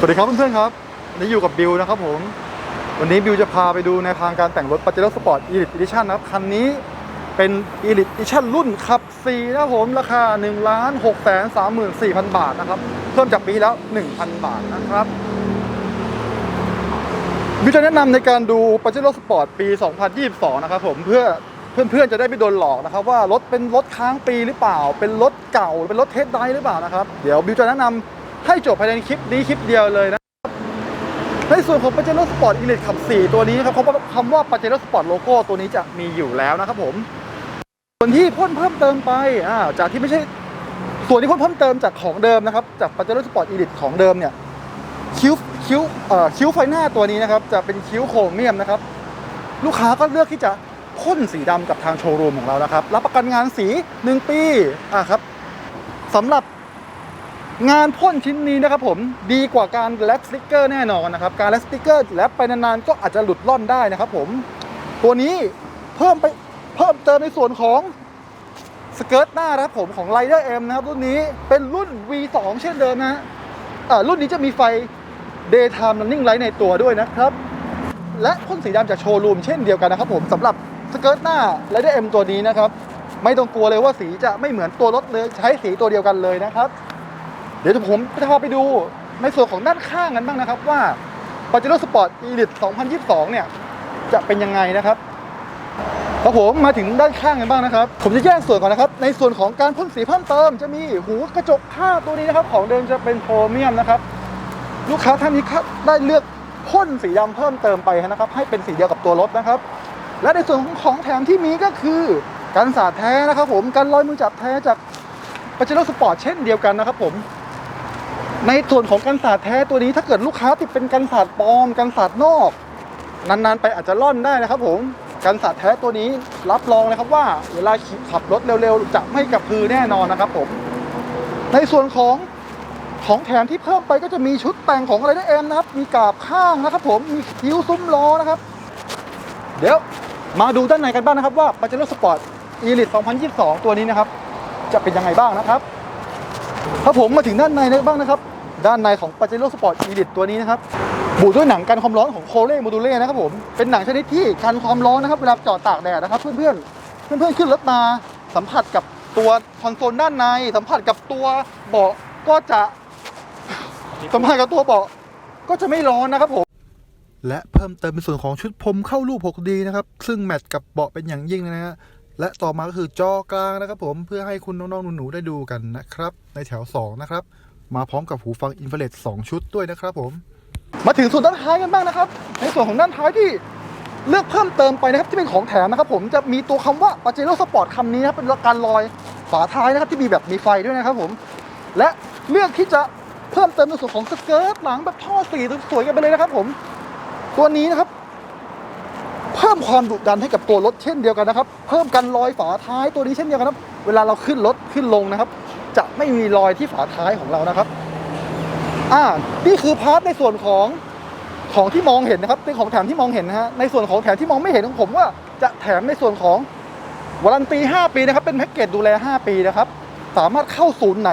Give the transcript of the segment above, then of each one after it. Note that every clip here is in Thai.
สวัสดีครับเพื่อนๆครับวันนี้อยู่กับบิวนะครับผม วันนี้บิวจะพาไปดูในทางการแต่งรถ Pajero Sport Elite Edition นะครับ คันนี้เป็น Elite Edition รุ่นขับ 4 นะครับผมราคา 1 6 3 4 0 0 0 บาทนะครับ เพิ่มจากปีแล้ว 1,000 บาทนะครับ บิวจะแนะนำในการดู Pajero Sport ปี 2022 นะครับผมเพื่อเพื่อนๆจะได้ไม่โดนหลอกนะครับว่ารถเป็นรถค้างปีหรือเปล่า เป็นรถเก่าเป็นรถเทสไดหรือเปล่านะครับ เดี๋ยวบิวจะแนะนำ ให้จบภายในคลิปนี้คลิปเดียวเลยนะในส่วนของ Pajero Sport Elite ขับ 4 ตัวนี้นะครับคำว่าคำว่า Pajero Sport Logo ตัวนี้จะมีอยู่แล้วนะครับผม ส่วนที่พ่นเพิ่มเติมไปอ่าจากที่ไม่ใช่ ส่วนที่พ่นเพิ่มเติมจากของเดิมนะครับ จาก Pajero Sport Elite ของเดิมเนี่ย คิ้วคิ้วเอ่อคิ้วไฟหน้าตัวนี้นะครับ จะเป็นคิ้วโครเมียมนะครับ ลูกค้าก็เลือกที่จะพ่นสีดำกับทางโชว์รูมของเรานะครับ รับประกันงานสี 1 ปีอะครับสำหรับ งานพ่นชิ้นนี้นะครับผมดีกว่าการแลปสติกเกอร์แน่นอนนะครับ การแลปสติกเกอร์แลปไปนานๆก็อาจจะหลุดล่อนได้นะครับผม ตัวนี้เพิ่มไปเพิ่มเติมในส่วนของสเกิร์ตหน้านะครับผมของ Rider M นะครับรุ่นนี้เป็นรุ่น V2 เช่นเดิมนะฮะอ่ารุ่นนี้จะมีไฟ Daytime Running Light ในตัวด้วยนะครับ และพ่นสีดำจากโชว์รูมเช่นเดียวกันนะครับผมสำหรับสเกิร์ตหน้า Rider M ตัวนี้นะครับ ไม่ต้องกลัวเลยว่าสีจะไม่เหมือนตัวรถเลยใช้สีตัวเดียวกันเลยนะครับ เดี๋ยวผมจะพาไปดูในส่วนของด้านข้างกันบ้างนะครับ ว่า Pajero Sport Elite 2022 เนี่ย จะเป็นยังไงนะครับครับผมมาถึงด้านข้างกันบ้างนะครับ ผมจะแยกส่วนก่อนนะครับ ในส่วนของการพ่นสีเพิ่มเติมจะมีหูกระจกข้างตัวนี้นะครับ ของเดิมจะเป็นโพรเมียมนะครับ ลูกค้าท่านนี้ได้เลือกพ่นสีดำเพิ่มเติมไปนะครับ ให้เป็นสีเดียวกับตัวรถนะครับ และในส่วนของของแถมที่มีก็คือกันสาดแท้นะครับ ผมกันรอยมือจับแท้จาก Pajero Sport เช่นเดียวกันนะครับ ผม ในส่วนของกันศาสตร์แท้ตัวนี้ถ้าเกิดลูกค้าติดเป็นกันศาสตร์ปลอมกันศาสตร์นอก นานๆไปอาจจะล่อนได้นะครับผมกันศาสตร์แท้ตัวนี้รับรองนะครับว่า เวลาขับรถเร็วๆ จะไม่กระพือแน่นอนนะครับผม ในส่วนของของแถมที่เพิ่มไปก็จะมีชุดแต่งของอะไรนะเอ็มนะครับ มีกาบข้างนะครับ ผมมีคิ้วซุ้มล้อนะครับ เดี๋ยวมาดูด้านในกันบ้างนะครับว่า Pajero Sport Elite 2022 ตัวนี้นะครับ จะเป็นยังไงบ้างนะครับ ถ้าผมมาถึงด้านในบ้างนะครับ ด้านในของ Pajero Sport Elite ตัวนี้นะครับบูด้วยหนังกันความร้อนของโคเล่โมดูเล่นะครับผมเป็นหนังชนิดที่กันความร้อนนะครับเวลาจอดตากแดดนะครับ เพื่อนๆเพื่อนๆขึ้นรถมาสัมผัสกับตัวคอนโซลด้านใน สัมผัสกับตัวเบาะก็จะสัมผัสกับตัวเบาะก็จะไม่ร้อนนะครับผมและเพิ่มเติมเป็นส่วนของชุดพรมเข้ารูป 6D นะครับ ซึ่งแมทกับเบาะเป็นอย่างยิ่งเลยนะฮะ และต่อมาก็คือจอกลางนะครับผมเพื่อให้คุณน้องๆหนูๆได้ดูกันนะครับ ในแถว 2 นะครับ มาพร้อมกับหูฟังอินฟราเรด2ชุดด้วยนะครับผม มาถึงส่วนด้านท้ายกันบ้างนะครับ ในส่วนของด้านท้ายที่เลือกเพิ่มเติมไปนะครับที่เป็นของแถมนะครับผมจะมีตัวคำว่า Pajero Sport คำนี้นะครับเป็นการลอยฝาท้ายนะครับที่มีแบบมีไฟด้วยนะครับผม และเลือกที่จะเพิ่มเติมในส่วนของสเกิร์ตหลังแบบท่อสีสวยๆกันไปเลยนะครับผม ตัวนี้นะครับ เพิ่มความดุดันให้กับตัวรถเช่นเดียวกันนะครับ เพิ่มกันรอยฝาท้ายตัวนี้เช่นเดียวกันครับ เวลาเราขึ้นรถขึ้นลงนะครับ จะไม่มีรอยที่ฝาท้ายของเรานะครับอ่านี่คือพาร์ทในส่วนของของที่มองเห็นนะครับเป็นของแถมที่มองเห็นนะฮะในส่วนของแถมที่มองไม่เห็นของผมว่าจะแถมในส่วนของวารันตี 5 ปีนะครับเป็นแพ็กเกจดูแล 5 ปีนะครับสามารถเข้าศูนย์ไหน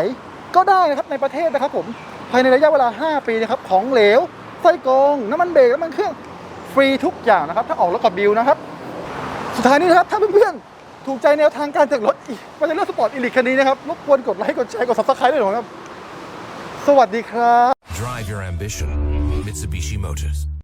ก็ได้นะครับในประเทศนะครับผมภายในระยะเวลา 5 ปีนะครับของเหลวไส้กรองน้ำมันเบรกน้ำมันเครื่อง ฟรีทุกอย่างนะครับ ถ้าออกรถกับบิวนะครับ สุดท้ายนี้นะครับ ถ้าเพื่อนๆ ถูกใจแนวทางการแต่งรถอีกมาในรถสปอร์ตอีลิคคันนี้นะครับ รบกวนกดไลค์กดแชร์กดซับสไครต์ด้วยนะครับ สวัสดีครับ Drive your ambition. Mitsubishi Motors.